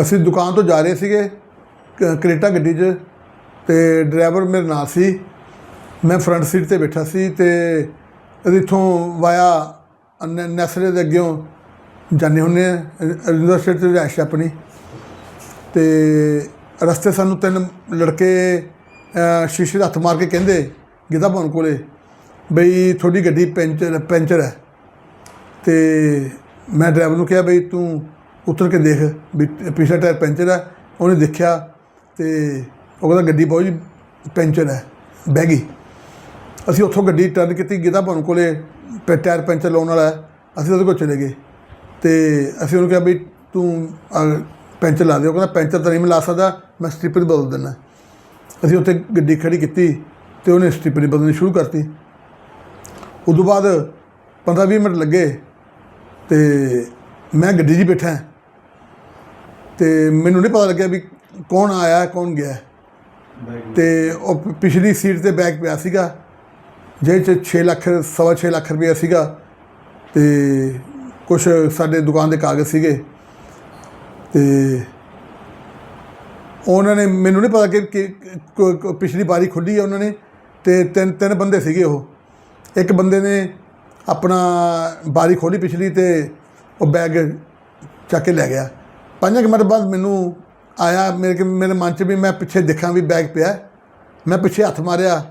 ਅਸੀਂ ਦੁਕਾਨ ਤੋਂ ਜਾ ਰਹੇ ਸੀਗੇ, ਕ- ਕਰੇਟਾ ਗੱਡੀ 'ਚ ਤੇ ਡਰਾਈਵਰ ਮੇਰੇ ਨਾਲ ਸੀ। ਮੈਂ ਫਰੰਟ ਸੀਟ ਤੇ ਬੈਠਾ ਸੀ ਤੇ ਅਸੀਂ ਇੱਥੋਂ ਵਾਇਆ ਨੈਸਲੇ ਦੇ ਅੱਗਿਓਂ ਜਾਂਦੇ ਹੁੰਦੇ ਆ ਰਿੰਦਰ ਸਟੇਟ ਤੇ ਰਿਹਾਇਸ਼ ਹੈ ਆਪਣੀ। ਤੇ ਰਸਤੇ ਸਾਨੂੰ ਤਿੰਨ ਲੜਕੇ ਸ਼ੀਸ਼ੇ ਦਾ ਹੱਥ ਮਾਰ ਕੇ ਕਹਿੰਦੇ, ਗਿੱਧਾ ਭਵਨ ਕੋਲੇ, ਬਈ ਤੁਹਾਡੀ ਗੱਡੀ ਪੈਂਚਰ ਪੈਂਚਰ ਹੈ। ਤੇ ਮੈਂ ਡਰਾਈਵਰ ਨੂੰ ਕਿਹਾ, ਬਈ ਤੂੰ ਉਤਰ ਕੇ ਦੇਖ ਵੀ ਪਿਛਲਾ ਟਾਇਰ ਪੈਂਚਰ ਹੈ ਉਹਨੇ ਦੇਖਿਆ ਤੇ ਉਹ ਕਹਿੰਦਾ ਗੱਡੀ ਬਹੁਤ ਜੀ ਪੈਂਚਰ ਹੈ ਬਹਿ ਗਈ। ਅਸੀਂ ਉੱਥੋਂ ਗੱਡੀ ਟਰਨ ਕੀਤੀ ਗਿੱਧਾ ਭਵਨ ਕੋਲੇ ਪੈ- ਟਾਇਰ ਪੈਂਚਰ ਲਾਉਣ ਵਾਲਾ ਹੈ ਅਸੀਂ ਉਹਦੇ ਕੋਲ ਚਲੇ ਗਏ। ਤੇ ਅਸੀਂ ਉਹਨੂੰ ਕਿਹਾ ਵੀ ਤੂੰ ਅਹ, ਪੈਂਚਰ ਲਾ ਦੇ ਉਹ ਕਹਿੰਦਾ ਪੈਂਚਰ ਤਾਂ ਨਹੀਂ ਮੈਂ ਲਾ ਸਕਦਾ ਮੈਂ ਸਟ੍ਰਿਪਰ ਬਦਲ ਦਿੰਦਾ। ਅਸੀਂ ਉੱਥੇ ਗੱਡੀ ਖੜੀ ਕੀਤੀ ਤੇ ਉਹਨੇ ਸਟਿੱਪਰ ਬਦਲਣੀ ਸ਼ੁਰੂ ਕਰਤੀ। ਉਦੋਂ ਬਾਅਦ 15-20 ਮਿੰਟ ਲੱਗੇ ਤੇ ਮੈਂ ਗੱਡੀ 'ਚ ਹੀ ਬੈਠਾ। ਤੇ ਮੈਨੂੰ ਨਹੀਂ ਪਤਾ ਲੱਗਿਆ ਵੀ ਕੌਣ ਆਇਆ, ਕੌਣ ਗਿਆ। ਤੇ ਉਹ ਪਿਛਲੀ ਸੀਟ ਤੇ ਬੈਗ ਪਿਆ ਸੀਗਾ ਜਿਹਦੇ 'ਚ 6 ਲੱਖ, ਸਵਾ ਛੇ ਲੱਖ ਰੁਪਇਆ ਸੀਗਾ। ਤੇ ਕੁਝ ਸਾਡੇ ਦੁਕਾਨ ਦੇ ਕਾਗਜ਼ ਸੀਗੇ। ਤੇ ਉਹਨਾਂ ਨੇ ਮੈਨੂੰ ਨਹੀਂ ਪਤਾ ਕਿ ਪਿਛਲੀ ਵਾਰੀ ਖੁੱਲੀ ਹੈ ਉਹਨਾਂ ਨੇ, ਤੇ ਤਿੰਨ ਤਿੰਨ ਬੰਦੇ ਸੀਗੇ ਉਹ। ਇੱਕ ਬੰਦੇ ਨੇ ਆਪਣਾ ਬਾਰੀ ਖੋਲੀ ਪਿਛਲੀ ਤੇ ਉਹ ਬੈਗ ਚੱਕ ਕੇ ਲੈ ਗਿਆ। ਪੰਜ ਕੁ ਮਿੰਟ ਬਾਅਦ ਮੈਨੂੰ ਆਇਆ, ਮੇਰੇ ਮੇਰੇ ਮਨ 'ਚ ਵੀ ਮੈਂ ਪਿੱਛੇ ਦੇਖਾਂ ਵੀ ਬੈਗ ਪਿਆ ਮੈਂ ਪਿੱਛੇ ਹੱਥ ਮਾਰਿਆ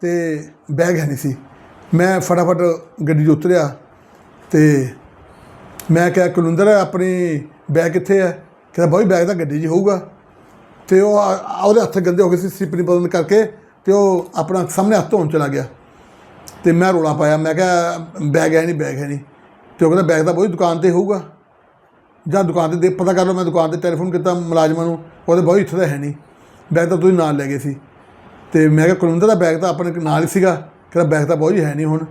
ਤੇ ਬੈਗ ਹੈ ਨਹੀਂ ਸੀ। ਮੈਂ ਫਟਾਫਟ ਗੱਡੀ 'ਚ ਉਤਰਿਆ ਤੇ ਮੈਂ ਕਿਹਾ ਕੁਲੰਦਰ ਆਪਣੀ ਬੈਗ ਕਿੱਥੇ ਹੈ? ਕਹਿੰਦਾ, ਬਾਈ ਬੈਗ ਤਾਂ ਗੱਡੀ 'ਚ ਹੋਊਗਾ। ਤੇ ਉਹ ਉਹਦੇ ਹੱਥ ਗੰਦੇ ਹੋ ਗਏ ਸੀ ਸਿਪਨੀ ਬਦਲ ਕਰਕੇ ਤੇ ਉਹ ਆਪਣਾ ਸਾਹਮਣੇ ਹੱਥ ਧੋਣ ਚਲਾ ਗਿਆ। ਤੇ ਮੈਂ ਰੋਲਾ ਪਾਇਆ, ਮੈਂ ਕਿਹਾ ਬੈਗ ਹੈ ਨਹੀਂ ਬੈਗ ਹੈ ਨਹੀਂ। ਤੇ ਉਹ ਕਹਿੰਦਾ ਬੈਗ ਤਾਂ ਬਹੁਤ ਦੁਕਾਨ ਤੇ ਹੋਊਗਾ। ਜਾਂ ਦੁਕਾਨ ਤੇ ਦੇ ਪਤਾ ਕਰ ਲਓ ਮੈਂ ਦੁਕਾਨ ਤੇ ਟੈਲੀਫੋਨ ਕੀਤਾ ਮੁਲਾਜ਼ਮਾਂ ਨੂੰ ਉਹਦੇ ਬਹੁਤ ਇੱਥੇ ਤਾਂ ਹੈ ਨਹੀਂ। ਬੈਗ ਤਾਂ ਤੁਸੀਂ ਨਾਲ ਲੈ ਗਏ ਸੀ। ਤੇ ਮੈਂ ਕਿਹਾ ਕੁਲਵਿੰਦਰ ਦਾ ਬੈਗ ਤਾਂ ਆਪਣੇ ਨਾਲ ਹੀ ਸੀਗਾ ਕਹਿੰਦਾ ਬੈਗ ਤਾਂ ਬਹੁਤ ਹੀ ਹੈ ਨਹੀਂ ਹੁਣ।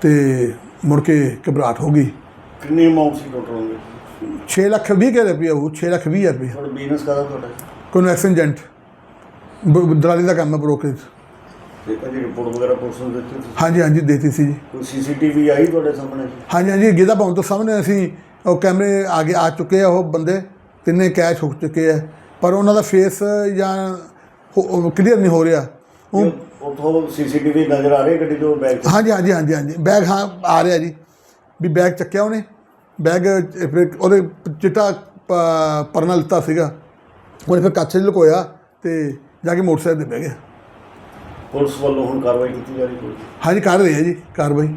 ਤੇ ਮੁੜ ਕੇ ਘਬਰਾਹਟ ਹੋ ਗਈ। ਕਿੰਨੀ ਅਮਾਉਂਟ ਸੀ ਟੋਟਲ ਉਹਦੇ? 6 ਲੱਖ 20 ਕੇ ਰੁਪਏ ਉਹ 6 ਲੱਖ 20 ਹਜ਼ਾਰ ਰੁਪਏ ਤੁਹਾਡਾ ਬਿਜ਼ਨਸ ਕਾਹਦਾ ਤੁਹਾਡਾ? ਕਨਵੈਕਸ਼ਨ ਏਜੰਟ ਦਲਾਲੀ ਦਾ ਕੰਮ ਹੈ ਬ੍ਰੋਕਰੇਜ ਤੇ ਇਹਦੀ ਰਿਪੋਰਟ ਵਗੈਰਾ ਪੁਲਿਸ ਨੂੰ ਦਿੱਤੀ ਤੁਸੀਂ ਹਾਂਜੀ ਹਾਂਜੀ ਦੇਤੀ ਸੀ ਜੀ। ਕੋਈ ਸੀਸੀਟੀਵੀ ਆਈ ਤੁਹਾਡੇ ਸਾਹਮਣੇ? ਹਾਂਜੀ ਹਾਂਜੀ ਗਿੱਧਾ ਭਵਨ ਤੋਂ ਸਾਹਮਣੇ ਅਸੀਂ ਉਹ ਕੈਮਰੇ ਆ ਗਏ ਆ ਚੁੱਕੇ ਆ ਉਹ ਬੰਦੇ ਤਿੰਨੇ ਕੈਚ ਹੋ ਚੁੱਕੇ ਆ। ਪਰ ਉਹਨਾਂ ਦਾ ਫੇਸ ਜਾਂ ਕਲੀਅਰ ਨਹੀਂ ਹੋ ਰਿਹਾ। ਉਹ ਉਥੋਂ ਸੀਸੀਟੀਵੀ ਨਜ਼ਰ ਆ ਰਹੀ ਗੱਡੀ ਤੋਂ ਬੈਗ ਹਾਂਜੀ ਹਾਂਜੀ ਹਾਂਜੀ ਹਾਂਜੀ। ਬੈਗ ਹਾਂ ਆ ਰਿਹਾ ਜੀ। ਵੀ ਬੈਗ ਚੱਕਿਆ ਉਹਨੇ। ਬੈਗ ਫਿਰ ਉਹਦੇ ਚਿੱਟਾ ਪਰਨਾ ਲਿੱਤਾ ਸੀਗਾ। ਉਹਨੇ ਫਿਰ ਕੱਚ 'ਚ ਲੁਕੋਇਆ ਤੇ ਜਾ ਕੇ ਮੋਟਰਸਾਈਕਲ ਤੇ ਬਹਿ ਗਿਆ। ਪੁਲਿਸ ਵੱਲੋਂ ਹੁਣ ਕਾਰਵਾਈ ਕੀਤੀ ਜਾ ਰਹੀ ਕੋਈ ਹਾਂਜੀ ਕਰ ਰਹੇ ਆ ਜੀ ਕਾਰਵਾਈ।